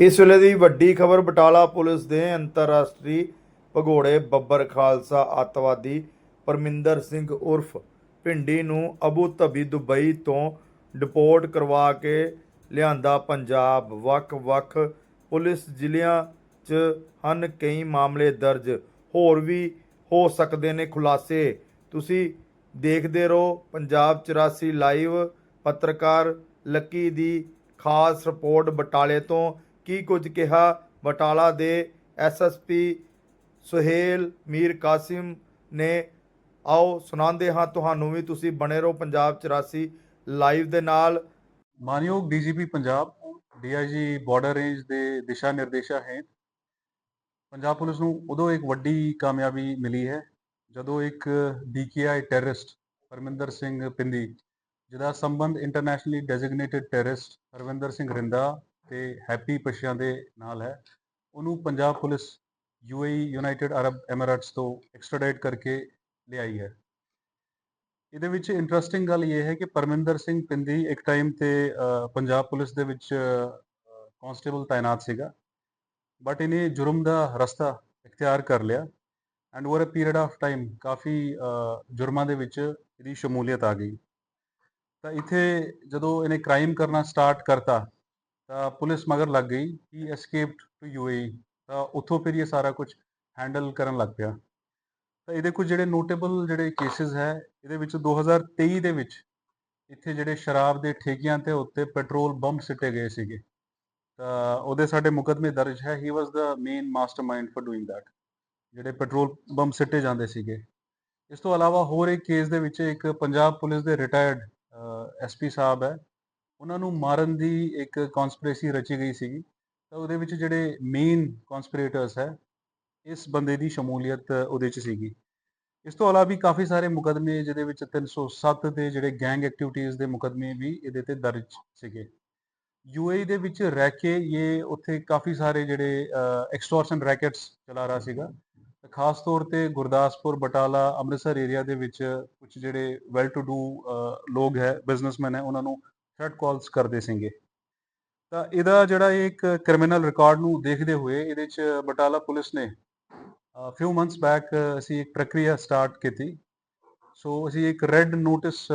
ਇਸ ਵੇਲੇ ਦੀ ਵੱਡੀ ਖਬਰ ਬਟਾਲਾ ਪੁਲਿਸ ਦੇ ਅੰਤਰਰਾਸ਼ਟਰੀ ਭਗੌੜੇ ਬੱਬਰ ਖਾਲਸਾ ਅੱਤਵਾਦੀ ਪਰਮਿੰਦਰ ਸਿੰਘ ਉਰਫ ਭਿੰਡੀ ਨੂੰ ਅਬੂ ਧਬੀ ਦੁਬਈ ਤੋਂ ਡਿਪੋਰਟ ਕਰਵਾ ਕੇ ਲਿਆਂਦਾ ਪੰਜਾਬ। ਵੱਖ-ਵੱਖ ਪੁਲਿਸ ਜ਼ਿਲ੍ਹਿਆਂ 'ਚ ਹਨ ਕਈ ਮਾਮਲੇ ਦਰਜ। ਹੋਰ ਵੀ ਹੋ ਸਕਦੇ ਨੇ ਖੁਲਾਸੇ। ਤੁਸੀਂ ਦੇਖਦੇ ਰਹੋ ਪੰਜਾਬ 84 ਲਾਈਵ ਪੱਤਰਕਾਰ ਲੱਕੀ ਦੀ ਖਾਸ ਰਿਪੋਰਟ ਬਟਾਲੇ ਤੋਂ। ਕੀ ਕੁਝ ਕਿਹਾ? ਬਟਾਲਾ ਦੇ ਐਸਐਸਪੀ ਸੁਹੇਲ ਮੀਰ ਕਾਸਿਮ ਨੇ, ਆਓ ਸੁਣਾਉਂਦੇ ਹਾਂ ਤੁਹਾਨੂੰ ਵੀ ਤੁਸੀਂ ਬਣੇ ਰਹੋ ਪੰਜਾਬ 84 ਲਾਈਵ ਦੇ ਨਾਲ। ਮਾਨਯੋਗ DGP Punjab, DIG border range ਦੇ ਦਿਸ਼ਾ ਨਿਰਦੇਸ਼ਾਂ ਹੇਠ, ਪੰਜਾਬ ਪੁਲਿਸ ਨੂੰ ਉਦੋਂ ਇੱਕ ਵੱਡੀ ਕਾਮਯਾਬੀ ਮਿਲੀ ਹੈ, ਜਦੋਂ ਇੱਕ ਡੀਕੇਆਈ ਟੈਰਰਿਸਟ ਪਰਮਿੰਦਰ ਸਿੰਘ ਪਿੰਦੀ, ਜਿਹਦਾ ਸੰਬੰਧ internationally designated terrorist Harvinder Singh Rinda ਤੇ ਹੈਪੀ ਪਸ਼ਿਆਂ ਦੇ ਨਾਲ ਹੈ। ਉਹਨੂੰ Punjab police UAE United Arab Emirates ਤੋਂ ਐਕਸਟ੍ਰੈਡਿਟ ਕਰਕੇ ਲਿਆਈ ਹੈ। ਇਹਦੇ ਵਿੱਚ ਇੰਟਰਸਟਿੰਗ ਗੱਲ ਇਹ ਹੈ ਕਿ ਪਰਮਿੰਦਰ ਸਿੰਘ ਪਿੰਦੀ ਇੱਕ ਟਾਈਮ ਤੇ ਪੰਜਾਬ ਪੁਲਿਸ ਦੇ ਵਿੱਚ ਕਾਂਸਟੇਬਲ ਤਾਇਨਾਤ ਸੀਗਾ। ਬਟ ਇਹਨੇ ਜੁਰਮ ਦਾ ਰਸਤਾ ਇਖਤਿਆਰ ਕਰ ਲਿਆ and over a period of time ਕਾਫੀ ਜੁਰਮਾਂ ਦੇ ਵਿੱਚ ਇਹਦੀ ਸ਼ਮੂਲੀਅਤ ਆ ਗਈ। ਤਾਂ ਇੱਥੇ ਜਦੋਂ ਇਹਨੇ ਕ੍ਰਾਈਮ ਕਰਨਾ ਸਟਾਰਟ ਕਰਤਾ ਤਾਂ ਪੁਲਿਸ ਮਗਰ ਲੱਗ ਗਈ ਹੀ ਐਸਕੇਪਡ ਟੂ ਯੂਏਈ ਤਾਂ ਉੱਥੋਂ ਫਿਰ ਇਹ ਸਾਰਾ ਕੁਝ ਹੈਂਡਲ ਕਰਨ ਲੱਗ ਪਿਆ। ਤਾਂ ਇਹਦੇ ਕੁਝ ਜਿਹੜੇ ਨੋਟੇਬਲ ਜਿਹੜੇ ਕੇਸਿਸ ਹੈ, ਇਹਦੇ ਵਿੱਚ 2023 ਦੇ ਵਿੱਚ ਇੱਥੇ ਜਿਹੜੇ ਸ਼ਰਾਬ ਦੇ ਠੇਕਿਆਂ ਤੇ ਉੱਤੇ ਪੈਟਰੋਲ ਬੰਬ ਸਿੱਟੇ ਗਏ ਸੀਗੇ। ਤਾਂ ਉਹਦੇ ਸਾਡੇ ਮੁਕਦਮੇ ਦਰਜ ਹੈ he was the main mastermind for doing that ਜਿਹੜੇ ਪੈਟਰੋਲ ਬੰਬ ਸਿੱਟੇ ਜਾਂਦੇ ਸੀਗੇ। ਇਸ ਤੋਂ ਇਲਾਵਾ ਹੋਰ ਇੱਕ ਕੇਸ ਦੇ ਵਿੱਚ ਇੱਕ ਪੰਜਾਬ ਪੁਲਿਸ ਦੇ ਰਿਟਾਇਰਡ ਐਸਪੀ ਸਾਹਿਬ ਹੈ ਉਹਨਾਂ ਨੂੰ ਮਾਰਨ ਦੀ ਇੱਕ ਕਨਸਪੀਰੇਸੀ ਰਚੀ ਗਈ ਸੀਗੀ, ਤਾਂ ਉਹਦੇ ਵਿੱਚ ਜਿਹੜੇ ਮੇਨ ਕਨਸਪੀਰੇਟਰਸ ਹੈ, ਇਸ ਬੰਦੇ ਦੀ ਸ਼ਮੂਲੀਅਤ ਉਹਦੇ ਚ ਸੀਗੀ। ਇਸ ਤੋਂ ਇਲਾਵਾ ਵੀ ਕਾਫੀ ਸਾਰੇ ਮੁਕਦਮੇ ਜਿਹਦੇ ਵਿੱਚ 307 ਦੇ ਜਿਹੜੇ ਗੈਂਗ ਐਕਟੀਵਿਟੀਜ਼ ਦੇ ਮੁਕਦਮੇ ਵੀ ਇਹਦੇ ਤੇ ਦਰਜ ਸੀਗੇ। ਯੂਏਈ ਦੇ ਵਿੱਚ ਰਹਿ ਕੇ ਇਹ ਉੱਥੇ ਕਾਫੀ ਸਾਰੇ ਜਿਹੜੇ ਐਕਸਟੋਰਸ਼ਨ ਰੈਕੇਟਸ ਚਲਾ ਰਿਹਾ ਸੀਗਾ। ਖਾਸ ਤੌਰ ਤੇ ਗੁਰਦਾਸਪੁਰ, ਬਟਾਲਾ, ਅੰਮ੍ਰਿਤਸਰ ਏਰੀਆ ਦੇ ਵਿੱਚ ਕੁਝ ਜਿਹੜੇ ਵੈਲ ਟੂ ਡੂ ਲੋਕ ਹੈ ਬਿਜ਼ਨਸਮੈਨ ਹੈ, ਉਹਨਾਂ ਨੂੰ ਥ੍ਰੈਟ ਕਾਲਸ ਕਰਦੇ ਸੀਗੇ। ਤਾਂ ਇਹਦਾ ਜਿਹੜਾ ਇਹ ਇੱਕ ਕ੍ਰਿਮੀਨਲ ਰਿਕਾਰਡ ਨੂੰ ਦੇਖਦੇ ਹੋਏ ਇਹਦੇ ਚ ਬਟਾਲਾ ਪੁਲਿਸ ਨੇ ਫਿਊ ਮੰਥਸ ਬੈਕ ਅਸੀਂ ਇੱਕ ਪ੍ਰਕਿਰਿਆ ਸਟਾਰਟ ਕੀਤੀ। ਸੋ ਅਸੀਂ ਇੱਕ ਰੈੱਡ ਨੋਟਿਸ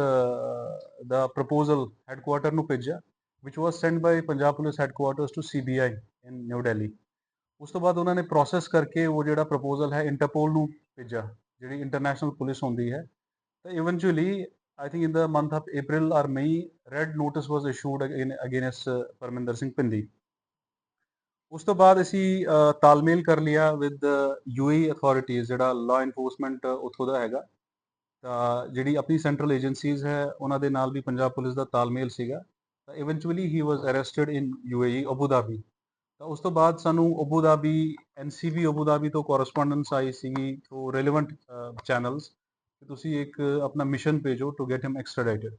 ਦਾ ਪ੍ਰਪੋਜ਼ਲ ਹੈੱਡਕੁਆਰਟਰ ਨੂੰ ਭੇਜਿਆ, which was sent by Punjab police headquarters to CBI in New Delhi ਉਸ ਤੋਂ ਬਾਅਦ ਉਹਨਾਂ ਨੇ ਪ੍ਰੋਸੈਸ ਕਰਕੇ ਉਹ ਜਿਹੜਾ ਪ੍ਰਪੋਜ਼ਲ ਹੈ ਇੰਟਰਪੋਲ ਨੂੰ ਭੇਜਿਆ, ਜਿਹੜੀ ਇੰਟਰਨੈਸ਼ਨਲ ਪੁਲਿਸ ਹੁੰਦੀ ਹੈ। ਤਾਂ eventually I think in the month of April or May, red notice was issued again against uh, Parminder Singh Pindi ਉਸ ਤੋਂ ਬਾਅਦ ਅਸੀਂ ਤਾਲਮੇਲ ਕਰ ਲਿਆ ਵਿਦ ਯੂਏਈ ਅਥਾਰਟੀਜ਼ ਜਿਹੜਾ ਲਾ ਇਨਫੋਰਸਮੈਂਟ ਉੱਥੋਂ ਦਾ ਹੈਗਾ ਤਾਂ ਜਿਹੜੀ ਆਪਣੀ ਸੈਂਟਰਲ ਏਜੰਸੀਜ਼ ਹੈ ਉਹਨਾਂ ਦੇ ਨਾਲ ਵੀ ਪੰਜਾਬ ਪੁਲਿਸ ਦਾ ਤਾਲਮੇਲ ਸੀਗਾ ਤਾਂ eventually he was arrested in UAE Abu Dhabi ਤਾਂ ਉਸ ਤੋਂ ਬਾਅਦ ਸਾਨੂੰ Abu Dhabi NCB Abu Dhabi ਤੋਂ ਕੋਰਸਪੋਂਡੈਂਸ ਆਈ ਸੀਗੀ ਥਰੂ ਰੈਲੇਵੈਂਟ ਚੈਨਲਸ ਕਿ ਤੁਸੀਂ ਇੱਕ ਆਪਣਾ ਮਿਸ਼ਨ ਭੇਜੋ to get him extradited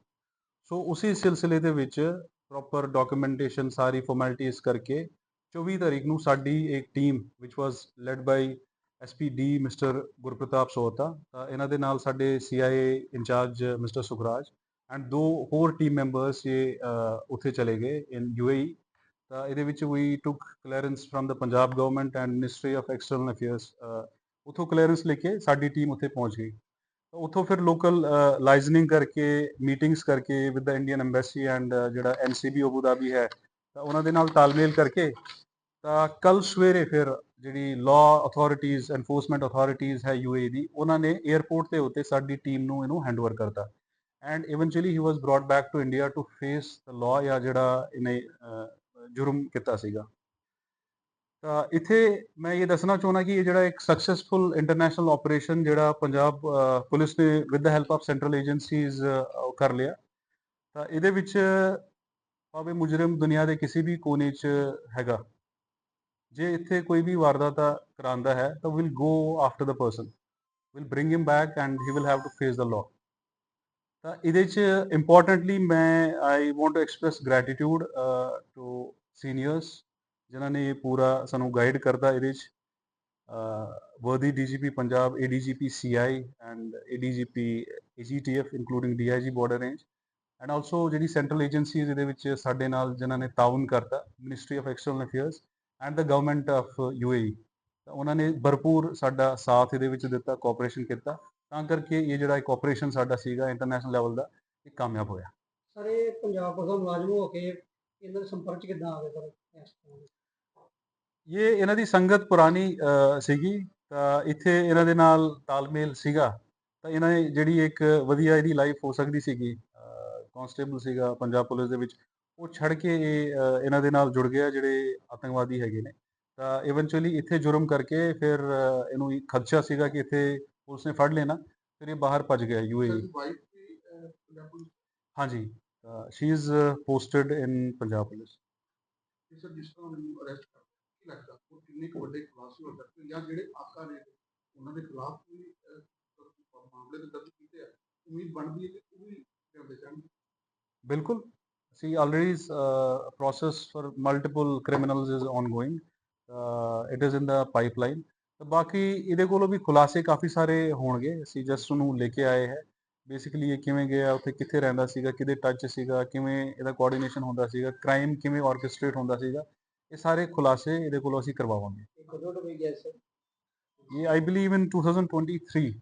so ਉਸੇ ਸਿਲਸਿਲੇ ਦੇ ਵਿੱਚ ਪ੍ਰੋਪਰ ਡਾਕੂਮੈਂਟੇਸ਼ਨ ਸਾਰੀ ਫਾਰਮੈਲਿਟੀਜ਼ ਕਰਕੇ 24 ਤਾਰੀਖ ਨੂੰ ਸਾਡੀ ਇੱਕ team which was led by SPD mister Gurpratap Sohta, ਤਾਂ ਇਹਨਾਂ ਦੇ ਨਾਲ ਸਾਡੇ CIA in charge mister Sukhraj and ਦੋ ਹੋਰ ਟੀਮ ਮੈਂਬਰਸ ਇਹ ਉੱਥੇ ਚਲੇ ਗਏ ਇਨ ਯੂਏਈ ਤਾਂ ਇਹਦੇ ਵਿੱਚ ਵੀ took clearance from the Punjab government and ministry of external affairs ਉਥੋਂ ਕਲੀਅਰੈਂਸ ਲੈ ਕੇ ਸਾਡੀ ਟੀਮ ਉੱਥੇ ਪਹੁੰਚ ਗਈ। ਉੱਥੋਂ ਫਿਰ ਲੋਕਲ ਲਾਈਜ਼ਨਿੰਗ ਕਰਕੇ ਮੀਟਿੰਗਸ ਕਰਕੇ with the Indian embassy and ਜਿਹੜਾ ਐਨਸੀਬੀ ਅਬੂ ਧਾਬੀ ਹੈ, ਤਾਂ ਉਹਨਾਂ ਦੇ ਨਾਲ ਤਾਲਮੇਲ ਕਰਕੇ ਤਾਂ ਕੱਲ ਸਵੇਰੇ ਫਿਰ ਜਿਹੜੀ ਲਾਅ ਅਥਾਰਟੀਜ਼ ਐਨਫੋਰਸਮੈਂਟ ਅਥਾਰਟੀਜ਼ ਹੈ ਯੂਏ ਦੀ, ਉਹਨਾਂ ਨੇ 에ਅਰਪੋਰਟ ਦੇ ਉੱਤੇ ਸਾਡੀ ਟੀਮ ਨੂੰ ਇਹਨੂੰ ਹੈਂਡਓਵਰ ਕਰਤਾ। And eventually he was brought back to India to face the law ਜਾਂ ਜਿਹੜਾ ਇਹਨੇ ਜੁਰਮ ਕੀਤਾ ਸੀਗਾ। ਇੱਥੇ ਮੈਂ ਇਹ ਦੱਸਣਾ ਚਾਹੁੰਦਾ ਕਿ ਇਹ ਜਿਹੜਾ ਇੱਕ ਸਕਸੈਸਫੁਲ ਇੰਟਰਨੈਸ਼ਨਲ ਆਪਰੇਸ਼ਨ ਜਿਹੜਾ ਪੰਜਾਬ ਪੁਲਿਸ ਨੇ with the help of central agencies ਕਰ ਲਿਆ। ਤਾਂ ਇਹਦੇ ਵਿੱਚ ਭਾਵੇਂ ਮੁਜਰਮ ਦੁਨੀਆ ਦੇ ਕਿਸੇ ਵੀ ਕੋਨੇ 'ਚ ਹੈਗਾ, ਜੇ ਇੱਥੇ ਕੋਈ ਵੀ ਵਾਰਦਾਤ ਕਰਾਂਦਾ ਹੈ, ਤਾਂ will go after the person will bring him back and he will have to face the law ਤਾਂ ਇਹਦੇ 'ਚ ਇੰਪੋਰਟੈਂਟਲੀ ਮੈਂ I want to express gratitude to seniors ਜਿਨ੍ਹਾਂ ਨੇ ਇਹ ਪੂਰਾ ਸਾਨੂੰ ਗਾਈਡ ਕਰਦਾ ਇਹਦੇ 'ਚ worthy DGP Punjab ADGP CI and ADGP AGTF including DIG border range and also ਜਿਹੜੀ ਸੈਂਟਰਲ ਏਜੰਸੀਜ਼ ਇਹਦੇ ਵਿੱਚ ਸਾਡੇ ਨਾਲ ਜਿਨ੍ਹਾਂ ਨੇ ਤਾਉਨ ਕਰਤਾ ministry of external affairs and the government of UAE ਤਾਂ ਉਹਨਾਂ ਨੇ ਭਰਪੂਰ ਸਾਡਾ ਸਾਥ ਇਹਦੇ ਵਿੱਚ ਦਿੱਤਾ ਕੋਆਪਰੇਸ਼ਨ ਕੀਤਾ। ਤਾਂ ਕਰਕੇ ਇਹ ਜਿਹੜਾ ਇੱਕ ਆਪਰੇਸ਼ਨ ਸਾਡਾ ਸੀਗਾ ਇੰਟਰਨੈਸ਼ਨਲ ਲੈਵਲ ਦਾ, ਇਹ ਕਾਮਯਾਬ ਹੋਇਆ। ਸਰ, ਇਹ ਪੰਜਾਬ ਪੁਲਿਸ ਮੁਲਾਜ਼ਮ ਹੋ ਕੇ ਇਹਨਾਂ ਦੇ ਸੰਪਰਕ ਚ ਆ ਗਏ ਸਰ? ਇਹ ਇਹਨਾਂ ਦੀ ਸੰਗਤ ਪੁਰਾਣੀ ਸੀਗੀ ਤਾਂ ਇੱਥੇ ਇਹਨਾਂ ਦੇ ਨਾਲ ਤਾਲਮੇਲ ਸੀਗਾ ਤਾਂ ਇਹਨਾਂ ਨੇ ਜਿਹੜੀ ਇੱਕ ਵਧੀਆ ਇਹਦੀ ਲਾਈਫ ਹੋ ਸਕਦੀ ਸੀਗੀ ਕਨਸਟੇਬਲ ਸੀਗਾ ਪੰਜਾਬ ਪੁਲਿਸ ਦੇ ਵਿੱਚ ਉਹ ਛੱਡ ਕੇ ਇਹ ਇਹਨਾਂ ਦੇ ਨਾਲ ਜੁੜ ਗਿਆ ਜਿਹੜੇ ਆਤੰਕਵਾਦੀ ਹੈਗੇ ਨੇ। ਤਾਂ ਇਵੈਂਚੁਅਲੀ ਇੱਥੇ ਜੁਰਮ ਕਰਕੇ ਫਿਰ ਇਹਨੂੰ ਇੱਕ ਖਦਸ਼ਾ ਸੀਗਾ ਕਿ ਇੱਥੇ ਪੁਲਿਸ ਨੇ ਫੜ ਲੈਣਾ ਫਿਰ ਇਹ ਬਾਹਰ ਭੱਜ ਗਿਆ ਯੂਏਈ ਹਾਂਜੀ she is posted in Punjab police sir ਜਿਸ ਮੈਨੂੰ ਅਰੈਸਟ ਲੱਗਦਾ ਉਹ ਕਿੰਨੇ ਕੁ ਵੱਡੇ ਖੁਲਾਸੇ ਹੋ ਸਕਦੇ ਜਾਂ ਜਿਹੜੇ ਆਕਾ ਨੇ ਉਹਨਾਂ ਦੇ ਖਿਲਾਫ ਵੀ ਅਹ, ਮਾਮਲੇ ਦੇ ਦਰਜ ਕੀਤੇ ਆ ਉਮੀਦ ਬਣਦੀ ਹੈ ਕਿ ਉਹ ਵੀ ਕਰਦੇ ਜਾਣਗੇ। ਬਿਲਕੁਲ। see already uh, process for multiple criminals is ongoing uh, it is in the pipeline ਤਾਂ ਬਾਕੀ ਇਹਦੇ ਕੋਲੋਂ ਵੀ ਖੁਲਾਸੇ ਕਾਫੀ ਸਾਰੇ ਹੋਣਗੇ। ਅਸੀਂ ਜਸਟ ਉਹਨੂੰ ਲੈ ਕੇ ਆਏ ਹੈ। ਬੇਸਿਕਲੀ ਇਹ ਕਿਵੇਂ ਗਿਆ ਉੱਥੇ ਕਿੱਥੇ ਰਹਿੰਦਾ ਸੀਗਾ ਕਿਹਦੇ ਟੱਚ ਸੀਗਾ ਕਿਵੇਂ ਇਹਦਾ ਕੋਆਰਡੀਨੇਸ਼ਨ ਹੁੰਦਾ ਸੀਗਾ ਕ੍ਰਾਈਮ ਕਿਵੇਂ ਆਰਕੈਸਟ੍ਰੇਟ ਹੁੰਦਾ ਸੀਗਾ ਇਹ ਸਾਰੇ ਖੁਲਾਸੇ ਇਹਦੇ ਕੋਲੋਂ ਅਸੀਂ ਕਰਵਾਵਾਂਗੇ। ਇਹ ਕਦੋਂ ਤੋਂ ਵੀ ਗਿਆ ਸਰ ਇਹ ਆਈ ਬਲੀਵ ਇਨ 2023